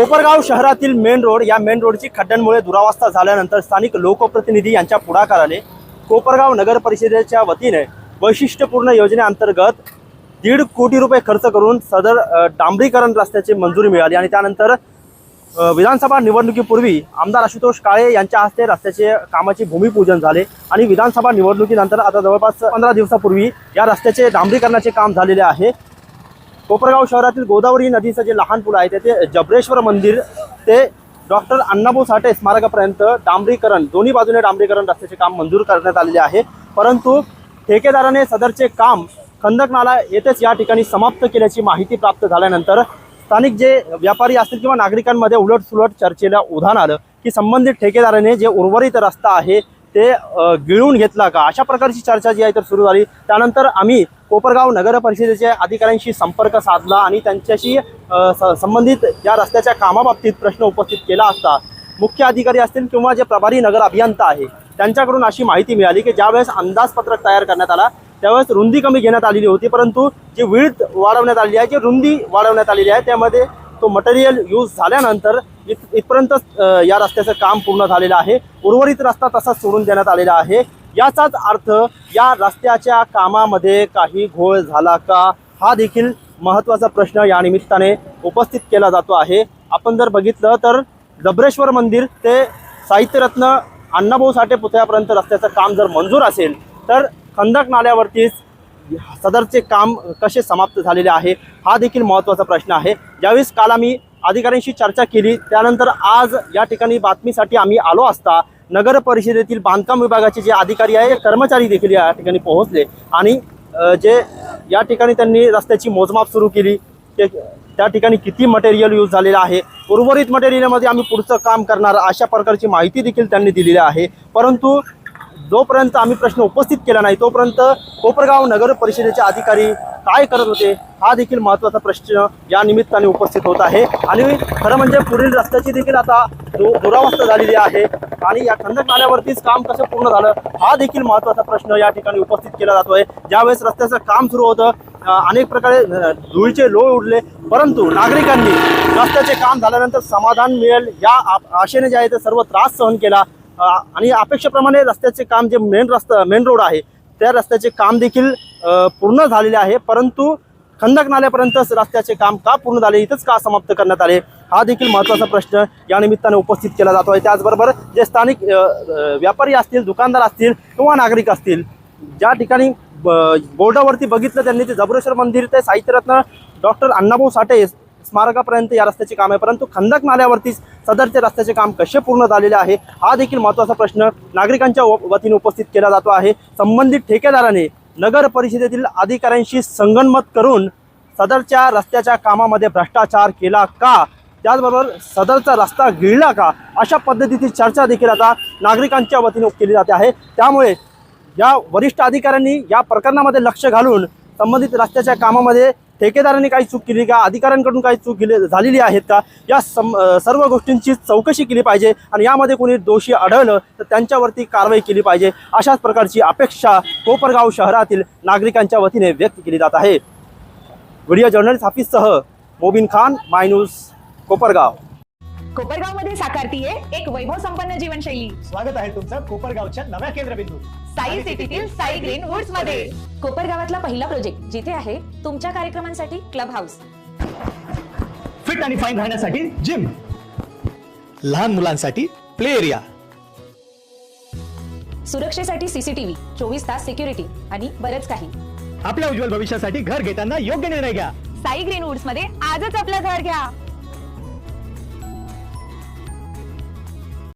कोपरगाव शहरातील main road या main रोडची खड्ड्यांमुळे दुरावस्था झाल्यानंतर स्थानिक लोकप्रतिनिधी यांच्या पुढाकाराने कोपरगाव नगर परिषदेच्या वतीने वैशिष्ट्यपूर्ण योजनेअंतर्गत दीड कोटी रुपये खर्च करून सदर डांबरीकरण रस्त्याची मंजुरी मिळाली आणि त्यानंतर विधानसभा निवडणुकीपूर्वी आमदार आशुतोष काळे यांच्या हस्ते रस्त्याचे कामाचे भूमिपूजन झाले आणि विधानसभा निवडणुकीनंतर आता जवळपास पंधरा दिवसापूर्वी या रस्त्याचे डांबरीकरणाचे काम झालेले आहे. कोपरगाव शहरातील गोदावरी नदीचं जे लहान पूल आहे तेथे जबरेश्वर मंदिर ते डॉक्टर अण्णाभाऊ साठे स्मारकापर्यंत डांबरीकरण दोन्ही बाजूने डांबरीकरण रस्त्याचे काम मंजूर करण्यात आलेले आहे. परंतु ठेकेदाराने सदरचे काम खंदक नाला येथेच या ठिकाणी समाप्त केल्याची माहिती प्राप्त झाल्यानंतर स्थानिक जे व्यापारी असतील किंवा नागरिकांमध्ये उलटसुलट चर्चेला उधाण आलं की संबंधित ठेकेदाराने जे उर्वरित रस्ता आहे ते गिळून घेतला का? अशा प्रकारची चर्चा जी आहे तर सुरू झाली. त्यानंतर आम्ही कोपरगाव नगर परिषदेच्या अधिकाऱ्यांशी संपर्क साधला आणि त्यांच्याशी स- संबंधित या रस्त्याच्या कामाबाबतीत प्रश्न उपस्थित केला असता. मुख्य अधिकारी असतील किंवा जे प्रभारी नगर अभियंता आहे त्यांच्याकडून अशी माहिती मिळाली की ज्यावेळेस अंदाजपत्रक तयार करण्यात आला त्यावेळेस रुंदी कमी घेण्यात आलेली होती. परंतु जी विड्थ वाढवण्यात आलेली आहे जी रुंदी वाढवण्यात आलेली आहे त्यामध्ये तो मटेरियल यूज झाल्यानंतर इत इथपर्यंत या रस्त्याचं काम पूर्ण झालेलं आहे. उर्वरित रस्ता तसाच सोडून देण्यात आलेला आहे. याचाच अर्थ या रस्त्याच्या कामामध्ये काही घोळ झाला का? हा देखील महत्त्वाचा प्रश्न या निमित्ताने उपस्थित केला जातो आहे. आपण जर बघितलं तर डबरेश्वर मंदिर ते साहित्यरत्न अण्णाभाऊ साठे पुतळ्यापर्यंत रस्त्याचं काम जर मंजूर असेल तर खंदक नाल्यावरतीच सदरचे काम कसे समाप्त झालेले आहे हा देखील महत्त्वाचा प्रश्न आहे. ज्यावेळेस काल आम्ही अधिकाऱ्यांशी चर्चा केली त्यानंतर आज या ठिकाणी बातमीसाठी आम्ही आलो असता नगर परिषदेतील बांधकाम विभागाचे जे अधिकारी आहे कर्मचारी देखील या ठिकाणी पोहोचले आणि जे या ठिकाणी त्यांनी रस्त्याची मोजमाप सुरू केली ते त्या ठिकाणी किती मटेरियल यूज झालेलं आहे उर्वरित मटेरियलमध्ये आम्ही पुढचं काम करणार अशा प्रकारची माहिती देखील त्यांनी दिलेली आहे. परंतु जोपर्यंत आम्ही प्रश्न उपस्थित केला नाही तोपर्यंत कोपरगाव नगर परिषदेचे अधिकारी काय करत होते हा देखील महत्त्वाचा प्रश्न या निमित्ताने उपस्थित होत आहे. आणि खरं म्हणजे पुढील रस्त्याची देखील आता दु दुरावस्था झालेली आहे. आणि या खंदक नाल्यावरतीच काम कसं पूर्ण झालं हा देखील महत्त्वाचा प्रश्न या ठिकाणी उपस्थित केला जातोय. ज्यावेळेस रस्त्याचं काम सुरू होतं अनेक प्रकारे धुळीचे लोळ उडले. परंतु नागरिकांनी रस्त्याचे काम झाल्यानंतर समाधान मिळेल या आशेने जे आहे ते सर्व त्रास सहन केला. आणि अपेक्षेप्रमाणे रस्त्याचे काम जे मेन रस्ता मेन रोड आहे त्या रस्त्याचे काम देखील पूर्ण झालेले आहे. परंतु खंदक नाल्यापर्यंतच रस्त्याचे काम का पूर्ण झाले इथंच का समाप्त करण्यात आले हा देखील महत्त्वाचा प्रश्न या निमित्ताने उपस्थित केला जातो आहे त्याचबरोबर जे स्थानिक व्यापारी असतील दुकानदार असतील किंवा नागरिक असतील ज्या ठिकाणी ब- बोर्डावरती बघितलं त्यांनी ते जबरेश्वर मंदिर ते साहित्यरत्न डॉक्टर अण्णाभाऊ साठे स्मारकापर्यंत या रस्त्याचे काम आहे. परंतु खंदक नाल्यावरतीच सदरचे रस्त्याचे काम कसे पूर्ण झालेले आहे हा देखील महत्त्वाचा प्रश्न नागरिकांच्या व- वतीने उपस्थित केला जातो आहे. संबंधित ठेकेदाराने नगर परिषदेतील अधिकाऱ्यांशी संगनमत करून सदरच्या रस्त्याच्या कामामध्ये भ्रष्टाचार केला का? त्याचबरोबर सदरचा रस्ता गिळला का? अशा पद्धतीची चर्चा देखील आता नागरिकांच्या वतीने केली जाते आहे. त्यामुळे या वरिष्ठ अधिकाऱ्यांनी या प्रकरणामध्ये लक्ष घालून संबंधित रस्त्याच्या कामामध्ये ठेकेदारांनी काही चूक केली का? अधिकाऱ्यांकडून काही चूक केली झालेली आहेत का? या सम सर्व गोष्टींची चौकशी केली पाहिजे आणि यामध्ये कोणी दोषी आढळलं तर त्यांच्यावरती कारवाई केली पाहिजे. अशाच प्रकारची अपेक्षा कोपरगाव शहरातील नागरिकांच्या वतीने व्यक्त केली जात आहे. व्हिडिओ जर्नलिस्ट हाफिजसह मोबिन खान माय न्यूज कोपरगाव. कोपरगावमध्ये साकारतीये एक वैभव संपन्न जीवनशैली. स्वागत आहे तुमचं कोपरगावच्या नव्या केंद्रबिंदू साई सिटीतील साई ग्रीन वुड्समध्ये कोपरगावातला पहिला प्रोजेक्ट जिथे आहे तुमच्या कार्यक्रमांसाठी क्लब हाऊस फिट आणि फाईन राहण्यासाठी जिम लहान मुलांसाठी प्ले एरिया सुरक्षेसाठी सीसीटीव्ही चोवीस तास सिक्युरिटी आणि बरंच काही. आपल्या उज्ज्वल भविष्यासाठी घर घेताना योग्य निर्णय घ्या. साई ग्रीन वुड्समध्ये आजच आपलं घर घ्या.